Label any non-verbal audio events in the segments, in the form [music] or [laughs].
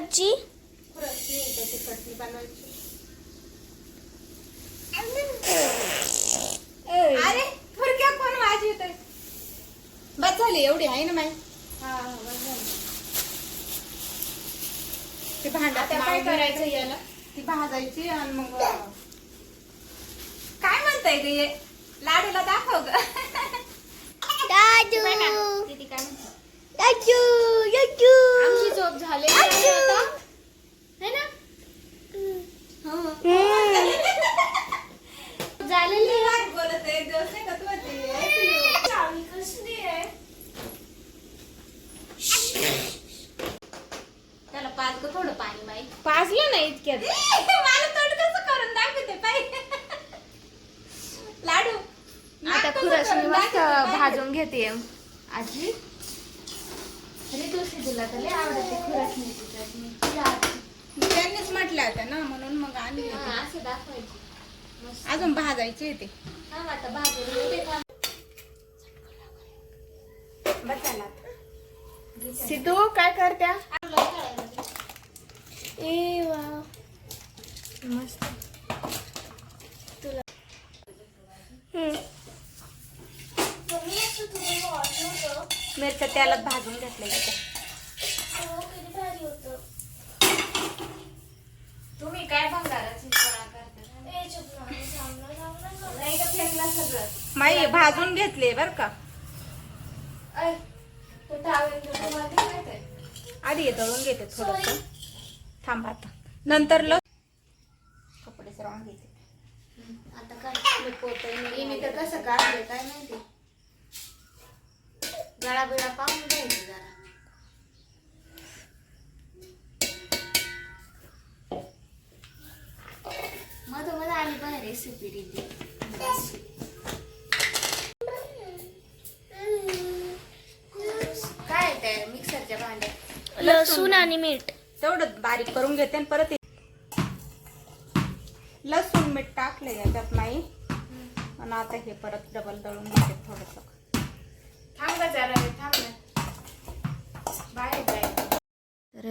आजी अरे फुरक्या कोण वाजवत बस झाली एवढी आहे ना माई बस झाली. ते भांडा काय करायचं याला? ती भाजायची आणि मग काय म्हणताय ग हे? लाडूला दाखव ग. दादू. किती काय म्हणतात. आमची झोप झाली आता. है ना? [laughs] झालेली बोलत आहे? आहे त्याला पाच ग थोडं पाणी माई पाजलं नाही इतक्यात. [laughs] मला तोंड कसं करून दाखवते पाय लाडू. आता खुरसणी मस्त. भाजून घेते. आजी? अरे तुळशी तुला तर लय आवडते खुरसणीची चटणी तुला आवडते. त्यांनीच म्हटलं होतं ना म्हणून मग आणली होती. हा, असं दाखवायची. मस्त. अजून भाजायची ते. आता भाजून घेते सिद्धू काय करत्या ए वा मस्त तुला मिरच्या त्यालाच भाजून घेतल्या होत्या तुम्ही काय भंगाराची गोळा करता? नाही का फेकला सगळं? माई भाजून घेतले बर का. ऐ, तो टावेल तो तुम्हाला दिसत आहे? आधी हे दळून घेते थोडस. थांब आता. नंतर ल कपडे सरवून घेते आता काय? मी. तर कसं काढले काय माहिती? गळा बिळा पाहून घ्यायचं जरा. मध्ये आली पण रेसिपी दिली काय ते मिक्सरच्या भांड्यात लसूण आणि मीठ. तेवढं बारीक करून घेते आणि परत हे- लसूण मीठ टाकले याच्यात नाही. आणि आता हे परत डबल दळून घेते थोडस.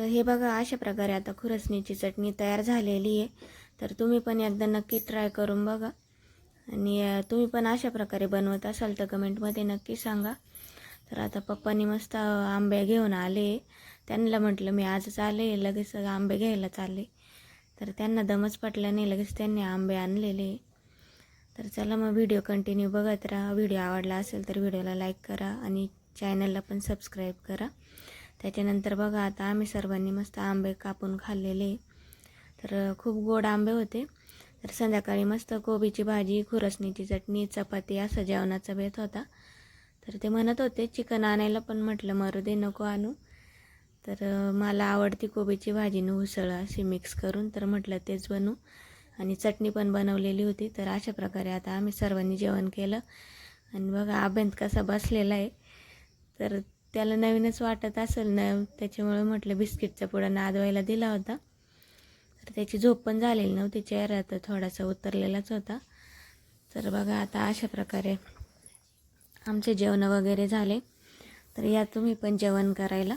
हे बघा अशा प्रकारे आता खुरसणीची चटणी तयार झालेली आहे. तर तुम्ही पण एकदा नक्की ट्राय करून बघा. आणि तुम्ही पण अशा प्रकारे बनवत असाल तर कमेंटमध्ये नक्की सांगा. तर आता पप्पांनी मस्त आंबे घेऊन आले. त्यांना म्हटलं मी आजच आले लगेच आंबे घ्यायला चालले. तर त्यांना दमच पटला नाही लगेच त्यांनी आंबे आणलेले. तर चला मग व्हिडिओ कंटिन्यू बघत राहा. व्हिडिओ आवडला असेल तर व्हिडिओला लाईक करा आणि चॅनलला पण सबस्क्राईब करा. त्याच्यानंतर बघा आता आम्ही सर्वांनी मस्त आंबे कापून खाल्लेले. तर खूप गोड आंबे होते. तर संध्याकाळी मस्त कोबीची भाजी खुरसणीची चटणी चपाती असा जेवणाचा बेत होता. तर ते म्हणत होते चिकन आणायला पण म्हटलं मरू दे नको आणू. तर मला आवडती कोबीची भाजी न उसळ अशी मिक्स करून तर म्हटलं तेच बनवू आणि चटणी पण बनवलेली होती. तर अशा प्रकारे आता आम्ही सर्वांनी जेवण केलं. आणि बघा अभ्यंत कसा बसलेला आहे. तर त्याला नवीनच वाटत असेल ना त्याच्यामुळे म्हटलं बिस्किटचा पुडा नादवायला दिला होता. तर त्याची झोप पण झालेली नव्हती चेहरा तर थोडासा उतरलेलाच होता. तर बघा आता अशा प्रकारे आमचे जेवण वगैरे झाले. तर या तुम्ही पण जेवण करायला.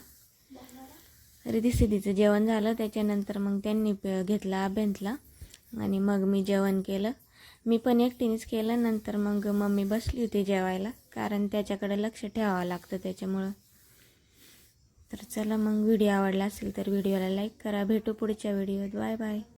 रिधी सिद्धीचं जेवण झालं त्याच्यानंतर मग त्यांनी घेतला अभ्यंतला आणि मग मी जेवण केलं. मी पण एकटीनेच केलं नंतर मग मम्मी बसली होती जेवायला कारण त्याच्याकडे लक्ष ठेवावं लागतं त्याच्यामुळं. तर चला मग व्हिडिओ आवडला असेल तर व्हिडिओला लाईक करा. भेटू पुढच्या व्हिडिओत. Bye bye.